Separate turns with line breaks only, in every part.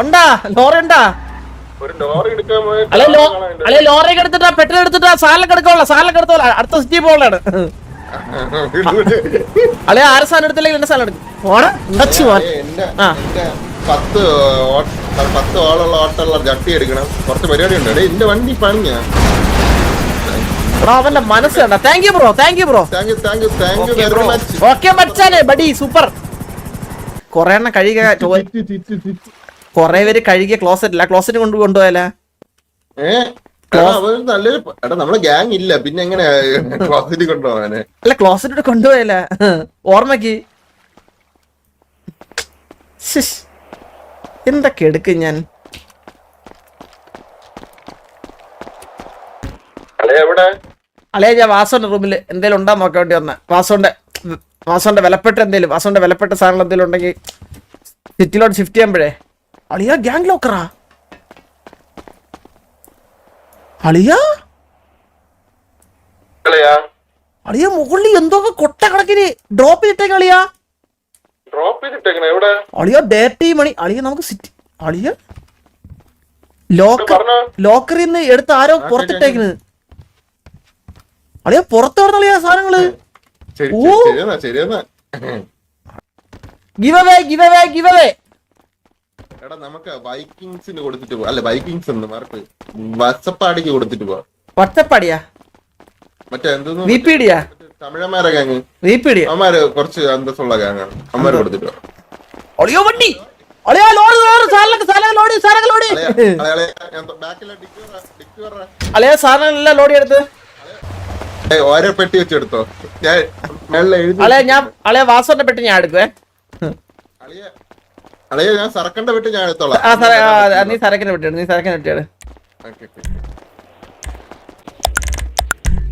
ഉണ്ടാ ലോറി ഉണ്ടാ? അല്ലെ ലോറി എടുത്തിട്ടാ പെട്രോൾ എടുത്തിട്ടാ സാലൊക്കെ എടുക്കോളാം സാലൊക്കെ എടുത്തോളാം. അടുത്ത സിറ്റി പോളാണ് അല്ലെ ആരെ സാധനം എടുത്തില്ലെങ്കിൽ എന്റെ സാധനം എടുക്കും. പോണ
എന്റെ
ആ.
പത്ത് പത്ത് ആളുള്ള ഓട്ടമുള്ള ജട്ടി എടുക്കണം. കുറച്ച് പരിപാടി ഉണ്ട്. എന്റെ വണ്ടി പണിഞ്ഞ
എടാ അവന്റെ മനസ്സ് കണ്ട. Thank you bro thank you bro
thank you thank you thank you very much
okay മച്ചാനെ. ബഡി സൂപ്പർ കൊറേ എണ്ണം കഴുകിയ കൊറേ പേര് കഴുകിയ ക്ലോസറ്റ് ഇല്ല ക്ലോസറ്റ് കൊണ്ട് കൊണ്ടുപോയാലേ
എടാ, അവൻ നല്ലൊരു എടാ നമ്മളെ ഗ്യാങ് ഇല്ല. പിന്നെ എങ്ങനെ കൊണ്ടുപോകാന്
അല്ല ക്ലോസറ്റ് കൊണ്ടുപോയല്ല. ഓർമ്മക്ക്. ശ്ശിഷ്. എന്തൊക്കെ എടുക്കും ഞാൻ?
അളെ എവിടെ?
അല്ലേ ഞാൻ വാസോന്റെ റൂമിൽ എന്തേലും ഉണ്ടാ നോക്കേണ്ടി വേണ്ടി വന്ന വാസോന്റെ വാസോന്റെ വിലപ്പെട്ട എന്തെങ്കിലും വാസോന്റെ വിലപ്പെട്ട സാധനങ്ങൾ എന്തെങ്കിലും ഉണ്ടെങ്കിൽ സിറ്റിയിലോട്ട് ഷിഫ്റ്റ് ചെയ്യുമ്പോഴേ. അളിയാ ഗ്യാങ് ലോക്കറാ അളിയാ?
അളിയാ.
മുകളിൽ എന്തൊക്കെ കൊട്ട കണക്കിന് ഡ്രോപ്പ് ചെയ്തിട്ടേക്ക് അളിയ? അളിയ ഡേറ്റി മണി അളിയ നമുക്ക് സിറ്റി അളിയ. ലോക്കർ
ലോക്കറിന്ന്
ലോക്കറിൽ നിന്ന് എടുത്ത് ആരോ പുറത്തിട്ടേക്കുന്നത് അളിയ പുറത്ത് പറഞ്ഞ അളിയ
സാധനങ്ങൾ. ശരിയെന്നാ ശരിയെന്നാ
give away give away give away
എടാ നമുക്ക് വൈക്കിങ്സിന് കൊടുത്തിട്ട് പോവാ. അല്ല ബൈക്കിങ്സ് എന്ന് മാർക്ക്. വസപ്പാടിക്ക് കൊടുത്തിട്ട് പോവാ.
ഒറ്റപ്പടിയാ
മറ്റേ എന്തോന്നു
വി പി ഡിയാ
തമിഴന്മാരെ ഗാങ്
വി പി ഡിയാ
കുറച്ച് അന്തസ്സുള്ള ഗാങ്ങാണ് അവന്മാര് കൊടുത്തിട്ട് പോവാ.
ഒളിയോ വണ്ടി! ഒളിയോ ലോഡ് ലോഡ് സാധനങ്ങളൊക്കെ സാധനങ്ങൾ ലോഡ് സാധനങ്ങൾ ലോഡ്.
അളയാ,
സാധനങ്ങളെല്ലാം ലോഡ് എടുത്ത്
ഓരോ പെട്ടി വെച്ചെടുത്തോ. ഞാൻ മേളിൽ എഴുതി
ഞാൻ വാസോന്റെ പെട്ടി ഞാൻ എടുക്കുവേ.
അളിയ അളിയ ഞാൻ സറക്കണ്ട പെട്ടി ഞാൻ എടുത്തോളാം.
ആ സാറേ ആ, ആ, നീ സരക്കിനെ പെട്ടിയാണ് നീ സരക്കിനെ പെട്ടിയാണ്
ഓക്കേ, ഓക്കേ.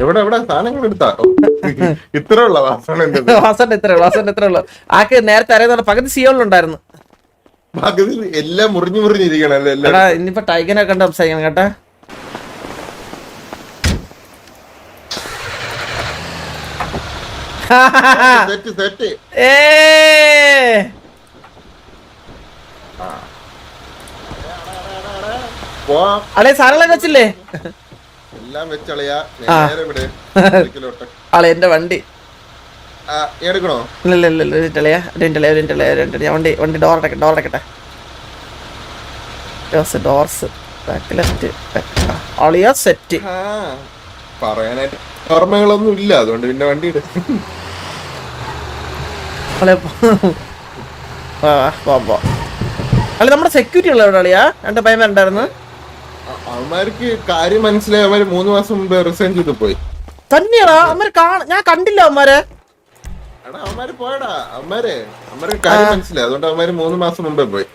എവിടെ എവിടെ? സാധനങ്ങൾ എടുത്താ? ഓ, ഇത്ര ഉള്ള വാസന എന്റെ
വാസോന്റെ ഇത്രേ ഉള്ളൂ വാസോന്റെ ഇത്രേ ഉള്ളൂ. ആക്ക് നേരത്തെ അറിയാതെ പകുതി സിയോളിലുണ്ടായിരുന്നു
പകുതി എല്ലാം മുറിഞ്ഞു എല്ലാം
എടാ ഇനിയിപ്പോ ടൈഗനെ കണ്ട് സംസാരിക്കണം കേട്ടാ.
സെറ്റ് സെറ്റ്
ഏ. അളിയ സാധനങ്ങളൊക്കെ വെച്ചില്ലേ?
എല്ലാം വെച്ചളയാ
ആ.
നേരെ ഇവിടെ ഇതിലോട്ട്.
എന്റെ വണ്ടി.
എടുക്കണോ?
ഇല്ല ഇല്ല ഇല്ല വണ്ടി വണ്ടി ഡോർ അടക്കട്ടെ ഡോർ അടക്കട്ടെ. ഡോർസ് ഡോർസ് ബാക്ക് ലെഫ്റ്റ് അളിയ സെറ്റ്
പറയാനായിട്ട് ഓർമ്മകളൊന്നും ഇല്ല അതുകൊണ്ട് പിന്നെ വണ്ടി
പോ. അല്ല നമ്മുടെ സെക്യൂരിറ്റി ഉള്ള എവിടെ അളിയാ രണ്ട് പയ്യന്മാരുണ്ടായിരുന്നു
അവന്മാർക്ക് കാര്യം മനസ്സിലായി അവർ മൂന്ന് മാസം മുമ്പ് റിസൈൻ ചെയ്ത് പോയി.
തന്നെയാടാ അവന്മാര് ഞാൻ കണ്ടില്ല
അവന്മാരെ. അവന്മാര് പോയടാ അവന്മാരെ. അവന്മാർക്ക് കാര്യം മനസ്സിലായി അതുകൊണ്ട് അവന്മാര് മൂന്ന് മാസം മുമ്പേ പോയി.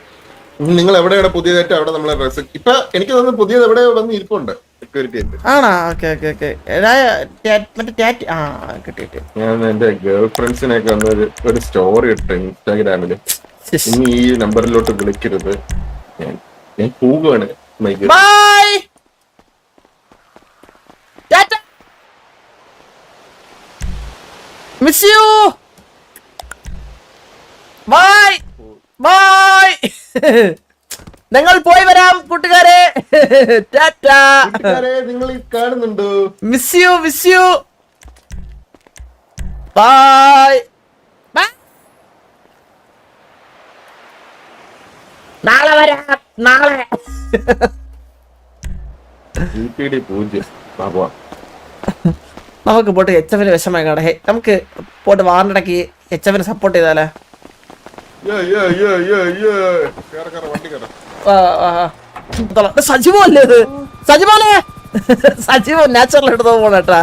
നിങ്ങൾ എവിടെയാണ് പുതിയതായിട്ട് അവിടെ നമ്മളെ റിസൈൻ ഇപ്പൊ എനിക്ക് തോന്നുന്നു പുതിയത് എവിടെ വന്ന് ഇരിപ്പുണ്ട്.
ആണാ? Okay okay okay. മറ്റേ ആ കിട്ടി കിട്ടി.
ഞാൻ എന്റെ ഗേൾ ഫ്രണ്ട്സിനൊക്കെ വന്ന് ഒരു സ്റ്റോറി ഇട്ടു
ഇൻസ്റ്റാഗ്രാമിൽ.
ഇനി ഈ നമ്പറിലോട്ട് വിളിക്കരുത്. ഞാൻ ഞാൻ പോവുകയാണ്.
Bye miss you bye bye ഞങ്ങൾ പോയി വരാം കൂട്ടുകാരെ. ടാറ്റ.
കൂട്ടുകാരെ നിങ്ങൾ കാണുന്നുണ്ടോ?
Miss you miss you bye നാളെ വരാം നാളെ. നമുക്ക് പോട്ട് എച്ച് എഫിന് വിഷമായി കാണേ നമുക്ക് പോട്ട് വാറിനിടയ്ക്ക് എച്ച് എഫിന് സപ്പോർട്ട് ചെയ്താലേ.
വണ്ടി കേറ്.
സജിമോ അല്ലേ ഇത് സജിമോനെ. സജിമോ നാച്ചുറൽ എടുത്തോ പോണേട്ടാ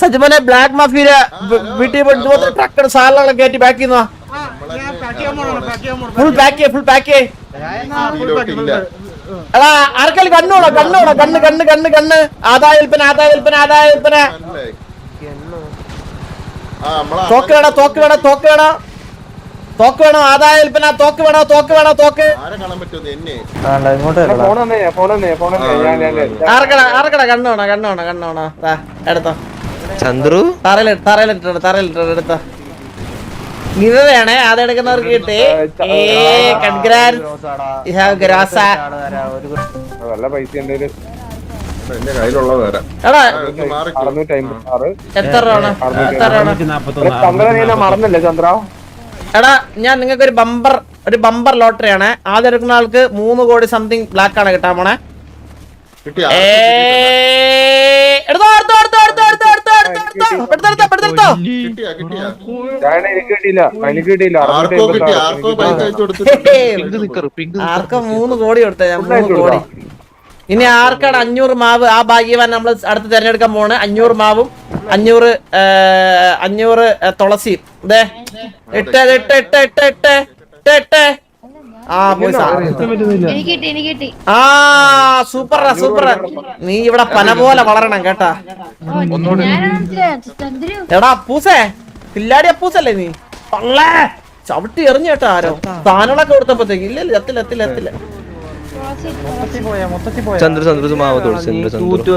സജിമോനെ ബ്ലാക്ക് മാഫിയ വീട്ടിൽ പോയിട്ട് ഇതുപോലത്തെ ട്രക്കർ സാധനങ്ങളൊക്കെ കയറ്റി പാക്ക് ചെയ്യുന്ന? ഫുൾ പാക്ക് ചെയ്യേ ഫുൾ പാക്ക്. എടാ ആർക്കെങ്കിലും കണ്ണോടാ കണ്ണോടാ കണ്ണ് കണ്ണ് കണ്ണ് കണ്ണ്. ആദായ വിൽപ്പന ആദായ വിൽപ്പന ആദായ വിൽപ്പന.
മനസ്സിലായി. ആ, നമ്മളെ
തോക്ക് വേണോ? ആദായ വിൽപ്പന തോക്ക് വേണോ? തോക്ക് വേണോ? തോക്ക്. ആർക്കട കണ്ണോണോ കണ്ണോണോ കണ്ണോണോ എടുത്തോ.
ചന്ദ്രു?
തറയിലിട്ട് തറയിലിട്ട് തറയിലിട്ട് എടുത്തോ. ഇത് വേണേ അത് എടുക്കുന്നവർക്ക് കിട്ടി. എത്ര രൂപ എത്ര രൂപ
മറന്നില്ലേ ചന്ദ്ര?
എടാ ഞാൻ നിങ്ങൾക്ക് ഒരു ബമ്പർ ഒരു ബമ്പർ ലോട്ടറി ലോട്ടറിയാണ് ആദ്യം എടുക്കുന്ന ആൾക്ക് മൂന്ന് കോടി സംതിങ് ബ്ലാക്ക് ആണ് കിട്ടാൻ പോണേ.
ആർക്കോ
മൂന്ന് കോടി കൊടുത്ത ഞാൻ മൂന്ന് കോടി. ഇനി ആർക്കാണ് അഞ്ഞൂറ് മാവ്? ആ ഭാഗ്യവാൻ നമ്മൾ അടുത്ത് തിരഞ്ഞെടുക്കാൻ പോണ്. അഞ്ഞൂറ് മാവും അഞ്ഞൂറ് അഞ്ഞൂറ് തുളസിയും ഇതേ എട്ട് എട്ട് എട്ട് എട്ട് എട്ട് എട്ട് എട്ട് ആ പോയി ആ സൂപ്പറാ സൂപ്പറാ. നീ ഇവിടെ പന പോലെ വളരണം കേട്ടാ. എടാ അപ്പൂസേ കില്ലാടി അപ്പൂസല്ലേ നീ? പള്ളേ ചവിട്ടി എറിഞ്ഞു കേട്ടാ ആരോ. താനുകളൊക്കെ കൊടുത്തപ്പോഴത്തേക്ക്. ഇല്ല ഇല്ല എത്തില്ല എത്തില്ല എത്തില്ല
ചന്ദ്ര ചന്ദ്രസുമാവ തോടിച്ചു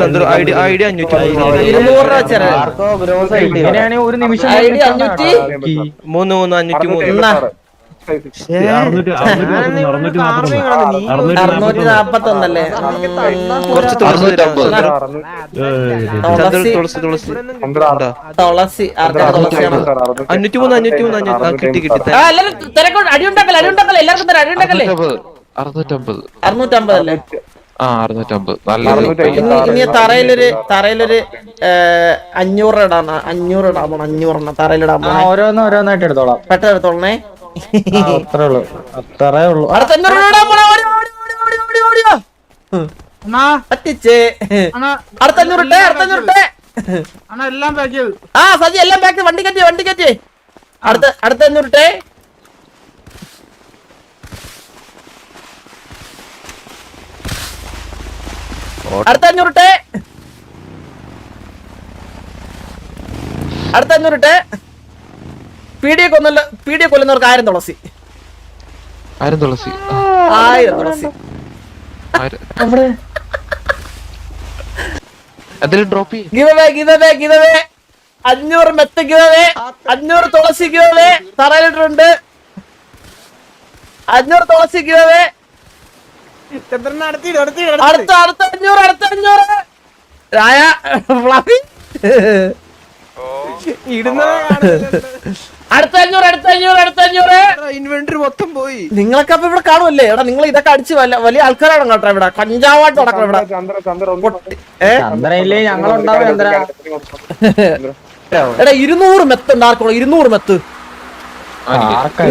ചന്ദ്ര ഐഡി അഞ്ഞൂറ്റി
ഒരു നിമിഷം
മൂന്ന് മൂന്ന് അഞ്ഞൂറ്റി മൂന്ന്.
അറുന്നൂറ്റി നാപ്പത്തി ഒന്നല്ലേ
തുളസി അഞ്ഞൂറ്റി മൂന്ന് അഞ്ഞൂറ്റി മൂന്ന് അഞ്ഞൂറ്റി കിട്ടി കിട്ടി
ആ എല്ലാരും തിരക്കോട്ട് അടിയുണ്ടാക്കല്ലേ അടിയുണ്ടാക്കല്ലേ എല്ലാവർക്കും തരാം അടിയുണ്ടാക്കല്ലേ
അറുന്നൂറ്റമ്പത്
അറുന്നൂറ്റമ്പത്. അല്ലേ?
ആ അറുന്നൂറ്റമ്പത്.
ഇനി തറയിലൊരു തറയിലൊരു അഞ്ഞൂറ് ഇടാണ് അഞ്ഞൂറ് ഇടാൻ പോണം അഞ്ഞൂറെണ്ണം തറയിലിടാൻ പോണേ.
ഓരോന്ന് ഓരോന്നായിട്ട് എടുത്തോളാം.
പെട്ടെന്ന് എടുത്തോളണേ.
അത്രേ ഉള്ളൂ. അത്രേ ഉള്ളൂ.
എല്ലാം ആ സജി എല്ലാം പാക്ക് വണ്ടി കറ്റി വണ്ടി കറ്റി അടുത്ത അടുത്ത അഞ്ഞൂറിട്ടെ അടുത്ത അഞ്ഞൂറിട്ടെ അടുത്ത അഞ്ഞൂറിട്ടെ പീഡിയെ കൊന്നല്ല പീഡിയെ കൊല്ലുന്നവർക്ക് ആയിരം തുളസി.
ആയിരം തുളസി. ആ,
ആയിരം തുളസി.
അവിടെ. അതിൽ ഡ്രോപ്പ് ചെയ്യും.
ഗിവവേ ഗിവവേ ഗിവവേ അഞ്ഞൂറ് മെത്ത് ഗിവവേ അഞ്ഞൂറ് തുളസി ഗിവവേ തറയിലിട്ടുണ്ട്. അഞ്ഞൂറ് തുളസി ഗിവവേ അടുത്ത അടുത്ത അഞ്ഞൂറ് അടുത്ത അഞ്ഞൂറ്. രായ ഫ്ലഫി. അടുത്ത അഞ്ഞൂറ് അടുത്ത അഞ്ഞൂറ് അടുത്ത അഞ്ഞൂറ്
ഇൻവെന്ററി മൊത്തം പോയി.
നിങ്ങളൊക്കെ അപ്പൊ ഇവിടെ കാണുമല്ലേ എടാ നിങ്ങൾ ഇതൊക്കെ അടിച്ച് വല്ല വലിയ ആൾക്കാരാണ് കേട്ടോ ഇവിടെ. കഞ്ചാവായിട്ട് നടക്കണം ഇവിടെ. എടാ ഇരുന്നൂറ് മെത്ത് ഉണ്ട് ആർക്കോ ഇരുന്നൂറ് മെത്ത്.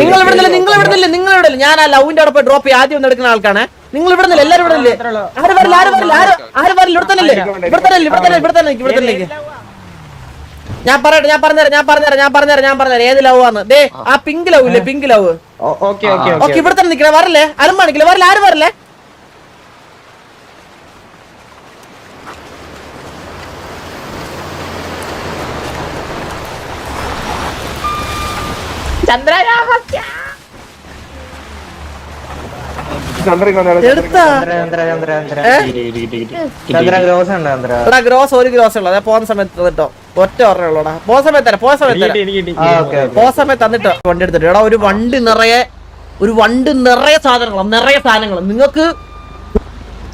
നിങ്ങൾ ഇവിടെ നിങ്ങൾ ഇവിടെ നിങ്ങൾ ഇവിടെ ഞാൻ ആ ലവിന്റെ അവിടെ പോയി ഡ്രോപ്പ് ചെയ്ത് ആദ്യം ഒന്ന് എടുക്കുന്ന ആൾക്കാണ്. നിങ്ങൾ ഇവിടെ നിന്നില്ല? എല്ലാരും ഇവിടെ നില്ലേ ആര് വരില്ല ആര് വരില്ല ആര് ആര് വരില്ല? ഇവിടെ തന്നെ ഇവിടെ തന്നെ ഇവിടെ തന്നെ ഇവിടെ തന്നെ ഇവിടെ തന്നെ ഞാൻ പറയട്ടെ ഞാൻ പറഞ്ഞുതരാം ഞാൻ പറഞ്ഞുതരാം ഞാൻ പറഞ്ഞുതരാം ഞാൻ പറഞ്ഞുതരാം. ഏത് ലവ് ആണ് ദേ ആ. പിങ്ക് ലവ് ഇല്ലേ? Pink love
okay okay
okay ഇവിടെ തന്നെ നിക്കണേ വരല്ലേ? അരും കാണിക്കില്ല? വരല്ലേ? ആരും വരല്ലേ? ചന്ദ്രരാമസ്യ. എടാ ഗ്രോസ് ഒരു ഗ്രോസ് ഉള്ളത് പോകുന്ന സമയത്ത് തന്നിട്ടോ. ഒറ്റ ഉള്ളൂടാ. പോകുന്ന സമയത്ത് തരാം പോകുന്ന സമയത്ത് തരാം. പോകുന്ന സമയത്ത് തന്നിട്ടോ. വണ്ടി എടുത്തിട്ട്. എടാ ഒരു വണ്ടി നിറയെ ഒരു വണ്ടി നിറയെ സാധനങ്ങളും. നിറയെ സാധനങ്ങളും. നിങ്ങൾക്ക്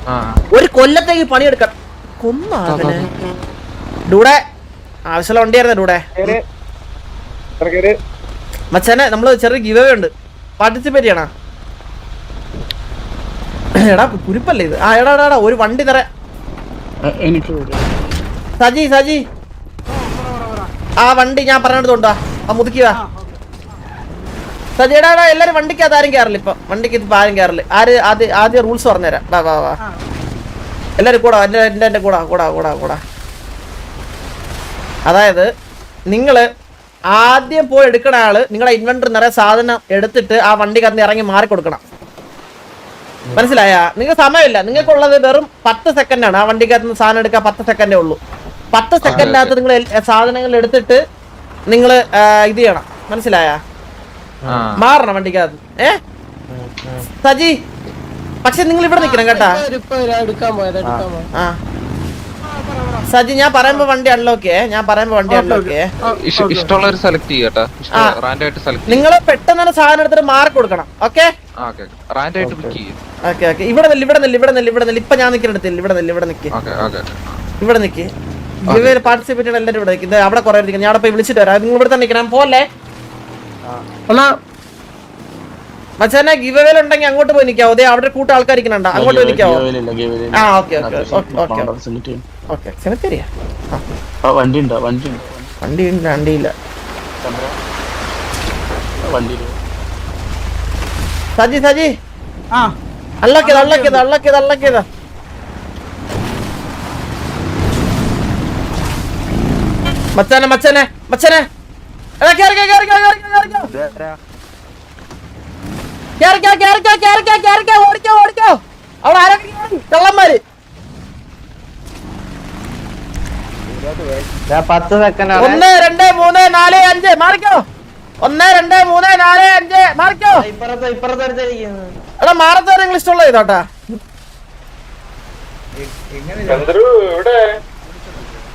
ആ.
ഒരു കൊല്ലത്തേക്ക് പണിയെടുക്കാം കൊന്നാകനെ. ഡൂടെ ആവശ്യമുള്ള വണ്ടിയായിരുന്നു ഡൂടെ
മച്ചനെ
മച്ചാനെ നമ്മൾ ചെറിയ ഗിവ് ഉണ്ട്. പാർട്ടിസിപ്പേറ്റ് ചെയ്യണ? എടാ കുരിപ്പല്ലേ ഇത്? ആ എടാ എടാ, ഒരു വണ്ടി നിറ സജി സജി. ആ വണ്ടി ഞാൻ പറഞ്ഞെടുത്തോണ്ടാ ആ മുതുക്കിവാ സജി എടാ എടാ എല്ലാരും വണ്ടിക്ക് അത് ആരും കയറില്ല ഇപ്പൊ. വണ്ടിക്ക് ഇപ്പൊ ആരും കയറില്ല ആര് ആദ്യം ആദ്യം റൂൾസ് പറഞ്ഞുതരാം. വാ വാ വാ. എല്ലാരും കൂടാ എന്റെ എന്റെ എന്റെ കൂടാ കൂടാ കൂടാ കൂടാ. അതായത് നിങ്ങൾ ആദ്യം പോയി എടുക്കണ ആൾ നിങ്ങളുടെ ഇൻവെന്റർ നിറയെ സാധനം എടുത്തിട്ട് ആ വണ്ടി കന്ന് ഇറങ്ങി മാറി കൊടുക്കണം മനസ്സിലായ? നിങ്ങൾ സമയമില്ല. നിങ്ങൾക്കുള്ളത് വെറും പത്ത് സെക്കൻഡ് ആണ് ആ വണ്ടിക്കകത്ത് നിന്ന് സാധനം എടുക്കാൻ പത്ത് സെക്കൻഡേ ഉള്ളൂ. പത്ത് സെക്കൻഡിനകത്ത് നിങ്ങൾ സാധനങ്ങൾ എടുത്തിട്ട് നിങ്ങൾ ഇത് ചെയ്യണം. മനസ്സിലായ?
ആ.
മാറണം വണ്ടിക്കകത്ത്. ഏ? സജി പക്ഷെ നിങ്ങൾ ഇവിടെ നിൽക്കണം കേട്ടാ. ആ. സജി ഞാൻ പറയുമ്പോ വണ്ടി അൺലോക്ക് ഞാൻ പറയുമ്പോ വണ്ടി അൺലോക്ക്
ഇഷ്ടമുള്ള ചെയ്യട്ടാ. സെലക്ട്
നിങ്ങൾ പെട്ടെന്ന് തന്നെ സാധനം എടുത്തിട്ട് മാർക്ക് കൊടുക്കണം. Okay
okay
okay. ഓക്കെ. ഇവിടെ നില്ല ഇവിടെ നില്ല ഇവിടെ നില്ല ഇവിടെ നില്ല. ഇപ്പൊ ഞാൻ നിൽക്കുന്നിടത്തില്ല ഇവിടെ നില്ല ഇവിടെ നിൽക്ക്
ഓക്കെ ഓക്കെ.
ഇവിടെ നിൽക്ക് ഇവർ പാർട്ടിസിപ്പേറ്റ് ചെയ്യണം എല്ലാവരും ഇവിടെ നിൽക്കും ഇത് അവിടെ കുറെ ഇരിക്കുന്നു ഞാൻ അവിടെ പോയി വിളിച്ചിട്ട് വരാം. നിങ്ങൾ ഇവിടെ തന്നെ നിൽക്കണം പോലെ മച്ചാനെ ഗിവ് അവേ ഉണ്ടെങ്കിൽ അങ്ങോട്ട് പോയി നിൽക്കാവോ അതെ അവിടെ കൂട്ട ആൾക്കാർ ഇരിക്കണുണ്ടോ അങ്ങോട്ട് പോയി നിൽക്കാവോ ആ okay okay okay okay. Okay സെമിത്തേരിയാ
വണ്ടി ഉണ്ടോ വണ്ടി
വണ്ടി ഉണ്ട് വണ്ടിയില്ല.
വണ്ടി
സജി സജി ആ അള്ളക്ക് അള്ളക്ക് അള്ളക്ക് മച്ചാനെ മച്ചാനെ മച്ചാനെ ഒന്ന് രണ്ട് മൂന്ന് നാല് അഞ്ച് മാറിക്കോ ഒന്ന് രണ്ട് മൂന്ന് നാല് അഞ്ച്. മാറിക്കോ.
ഇപ്പുറത്ത് ഇപ്പുറത്ത് അടുത്തിരിക്കുന്നു.
എടാ മാറത്തോ നിങ്ങൾ ഇഷ്ടമുള്ള ഇതോട്ടാ.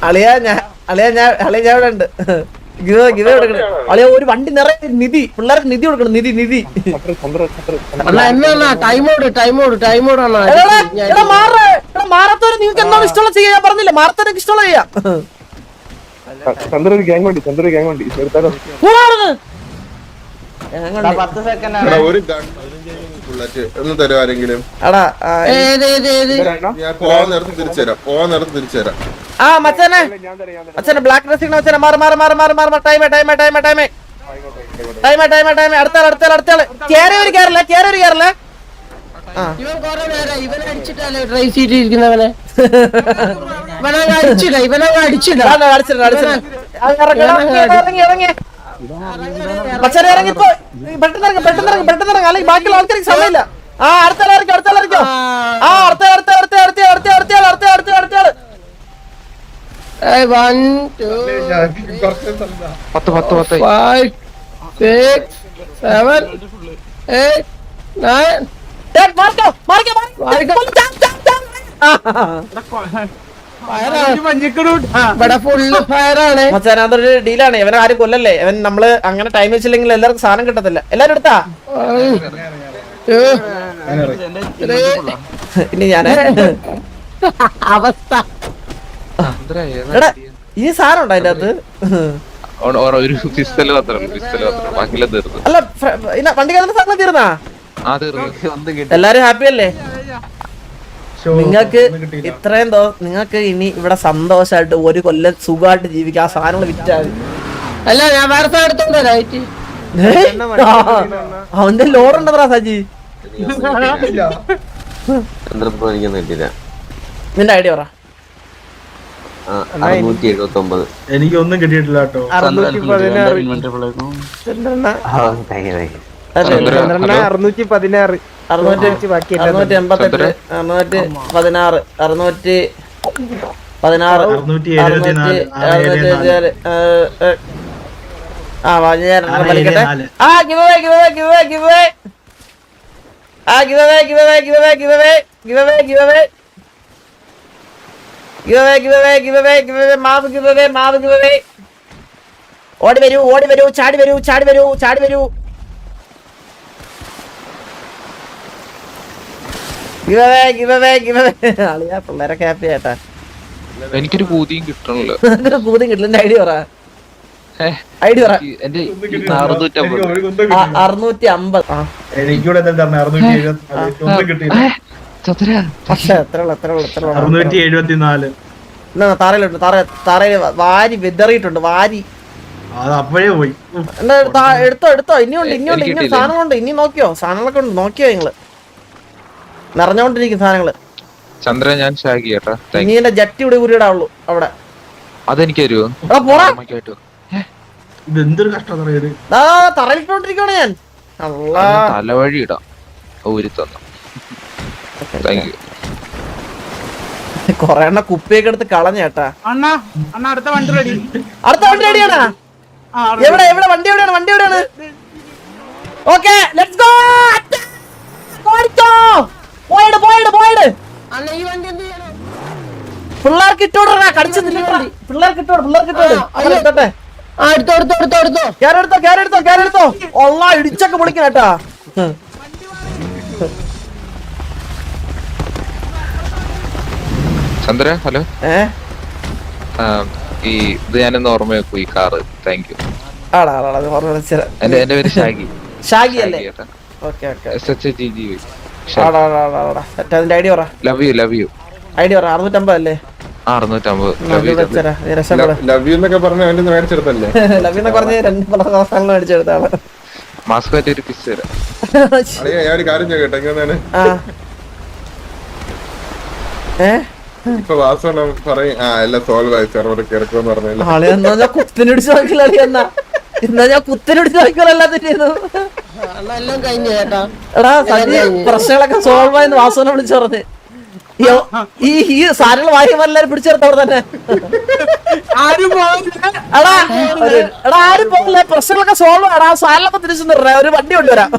അളിയ ഞാൻ അളിയ ഞാൻ അളിയ ഞാൻ ഇവിടെ ഉണ്ട്. ഗിവ് ഗിവ് കൊടുക്കണേ അളിയ ഒരു വണ്ടി നിറയെ നിധി. പിള്ളേർക്ക് നിധി കൊടുക്കണം നിധി നിധി.
ടൈമോട് ടൈമോട് ടൈമോട്
എടാ, എടാ മാറ്. എടാ മാറത്തോര് നിങ്ങൾക്ക് എന്താണ് ഇഷ്ടമുള്ള ചെയ്യാൻ ഞാൻ പറഞ്ഞില്ല? മാറത്തോരൊക്കെ ഇഷ്ടമുള്ള ചെയ്യാം.
ചന്ദ്ര ഒരു ഗ്യാങ് വണ്ടി ചന്ദ്ര ഒരു ഗ്യാങ് വണ്ടി എടുത്താലോ
പോടാ ഞങ്ങൾ
പത്ത് സെക്കൻഡ്
എടാ ഒരു ഗൺ ബുള്ളറ്റ് ഒന്ന് തരും ആരെങ്കിലും?
ആ,
ഞാൻ പോവാൻ നേരത്ത് തിരിച്ചുതരാം. പോവാൻ നേരത്ത് തിരിച്ചുതരാം.
ആ മച്ചാനെ.
ഞാൻ തരാം ഞാൻ തരാം.
മച്ചാനെ ബ്ലാക്ക് ഡ്രസ്സിംഗ് മച്ചാനെ. മാറ് മാറ് മാറ് മാറ് മാറ് ടൈമേ ടൈമേ ടൈമേ ടൈമേ ടൈമേ ടൈമേ ടൈമേ അടുത്താൾ അടുത്താൾ അടുത്താൾ കേറി ഒരു കേറല്ലേ കേറി ഒരു
നേരം ഇവനെ അടിച്ചിട്ടാ ഡ്രൈവ് സീറ്റ് ഇരിക്കുന്നവനെ. ഇവനങ്ങ് അടിച്ചിട ഇവനങ്ങ് അടിച്ചിട.
ഇതാണ് അടിച്ചിട്ടുണ്ട്, അടിച്ചിട്ടുണ്ട്. ആ, ഇറങ്ങി, ഇറങ്ങി, ഇറങ്ങി. മച്ചാനെ ഇറങ്ങിപ്പോ പെട്ടെന്ന് ഇറങ്ങി പെട്ടെന്ന് ഇറങ്ങി പെട്ടെന്ന് ഇറങ്ങി. അല്ലെങ്കിൽ ബാക്കിയുള്ള ആൾക്കാർക്ക് സമയമില്ല. ആ അടുത്ത ഇറങ്ങിക്കോ അടുത്ത ഇറങ്ങിക്കോ ആ അടുത്ത അടുത്ത അടുത്ത അടുത്ത അടുത്ത അടുത്ത അടുത്ത അടുത്ത അടുത്ത അടുത്ത
വൺ ടു
പത്ത് പത്ത് പത്ത്.
Five six seven eight nine.
ഡേയ്, മാറിക്കോ മാറിക്കോ
ഇവിടെ ഫുള്ള് ഫയറാണ്
മച്ചാൻ അതൊരു ഡീലാണ് ഇവനെ ആരും കൊല്ലല്ലേ? ഇവൻ നമ്മൾ അങ്ങനെ ടൈം വെച്ചില്ലെങ്കിൽ എല്ലാവർക്കും സാധനം കിട്ടത്തില്ല. എല്ലാരും എടുത്താ? ഇനി ഞാൻ
അവസ്ഥ.
എടാ ഈ സാധനം ഉണ്ടോ അതിന്റെ അകത്ത്
ഒരു പിസ്റ്റൽ മാത്രം പിസ്റ്റൽ മാത്രം ബാക്കിയെല്ലാം തീർന്നു.
അല്ല വണ്ടി കയറുന്ന സാധനം തീർന്നു? എല്ലാരും ഹാപ്പി അല്ലേ? നിങ്ങൾക്ക് ഇത്രയും തോ നിങ്ങൾക്ക് ഇനി ഇവിടെ സന്തോഷമായിട്ട് ഒരു കൊല്ലം സുഖമായിട്ട് ജീവിക്കാം ആ സാധനങ്ങൾ വിറ്റാൽ
അല്ല ഞാൻ വേറെ എടുത്തോണ്ട്
അവന്റെ ലോഡ് പറ സജി
ചന്ദ്രപ്പോ എനിക്കൊന്നും കിട്ടിയില്ല
നിന്റെ ഐഡിയ പറ
എനിക്കൊന്നും കിട്ടിയിട്ടില്ല കേട്ടോ
ബാക്കി
അറുന്നൂറ്റി എൺപത്തെട്ട് അറുന്നൂറ്റി പതിനാറ് അറുന്നൂറ്റി പതിനാറ്
അറുന്നൂറ്റി
അറുന്നൂറ്റി ആ ആ ആ ഓടി വരൂ ഓടി വരൂ ചാടി വരൂ ചാടി വരൂ ചാടി വരൂ.
എനിക്കൊരു
കിട്ടില്ല. പക്ഷെ തറയിൽ വാരി വിതറിയിട്ടുണ്ട് വാരി.
അപ്പോഴേ പോയി.
എടുത്തോ എടുത്തോ. ഇനിയുണ്ട് ഇനിയുണ്ട് ഇനിയും സാധനങ്ങളുണ്ട്. ഇനി നോക്കിയോ? സാധനങ്ങളൊക്കെ ഉണ്ട്. നോക്കിയോ നിങ്ങൾ? നിറഞ്ഞോണ്ടിരിക്കും സാധനങ്ങൾ.
ചന്ദ്ര ഞാൻ ഷാഗി കേട്ടാ
നീ എന്റെ ജട്ടി ഇവിടെ ഉരുടാവുള്ളൂ അവിടെ.
അതെനിക്ക് തരുമോ
കഷ്ടം
ഞാൻ. അല്ലാ
തലവഴി ഇടാം. ഊരി തന്നു. താങ്ക് യു
കൊറേ എണ്ണ കുപ്പിയൊക്കെ എടുത്ത് കളഞ്ഞേട്ടാ
അണ്ണാ അണ്ണാ അടുത്ത വണ്ടി റെഡി.
അടുത്ത വണ്ടി എവിടെയാണ് എവിടെ എവിടെ? വണ്ടി എവിടെയാണ്? വണ്ടി എവിടെയാണ്? ഓക്കെ ലെറ്റ്സ് ഗോ പോയിട് പോയിട് പോയിട്.
അണ്ണ ഈ വണ്ടി എന്ത് ചെയ്യണം?
പിള്ളേർക്ക് ഇട്ടോടാ കടിച്ചു നിൽക്കടാ പിള്ളേർക്ക് ഇട്ടോട് പിള്ളേർക്ക് ഇട്ടോട്
ആ എടുത്തോ എടുത്തോ എടുത്തോ എടുത്തോ.
കേരെടുത്തോ കേരെടുത്തോ കേരെടുത്തോ ഒള്ള ഇടിച്ചൊക്കെ പൊളിക്കണം കേട്ടാ.
ചന്ദ്ര ഹലോ? ഈ ഇത് ഞാനൊന്ന് ഓർമ്മ വെക്കും ഈ കാറ്. താങ്ക് യു
ആടാ ആടാ അത് ഓർമ്മ വെച്ചത്
എന്റെ പേര് ഷാഗി.
ഷാഗി അല്ലേ? Okay okay
S H G G
അതിന്റെ ഐഡിയ പറ.
Love you love you
ID പറ അറുന്നൂറ്റമ്പത്. അല്ലേ കുത്തിനടിച്ച് നോക്കില്ല എന്നാ. ഞാൻ കുത്തിനടിച്ച് നോക്കിയല്ലോ എടാ പ്രശ്നങ്ങളൊക്കെ സോൾവ് ആയെന്ന് വാസുവിനെ വിളിച്ചു പറഞ്ഞ്. ഈ ഈ ഈ സാധനങ്ങൾ പിടിച്ചെടുത്ത അവിടെ തന്നെ. എടാ എടാ ആരും പോകില്ല പ്രശ്നങ്ങളൊക്കെ സോൾവ് ആണ് ആ സാരിലൊക്കെ തിരിച്ചു നിറേ ഒരു വണ്ടി കൊണ്ടുവരാം.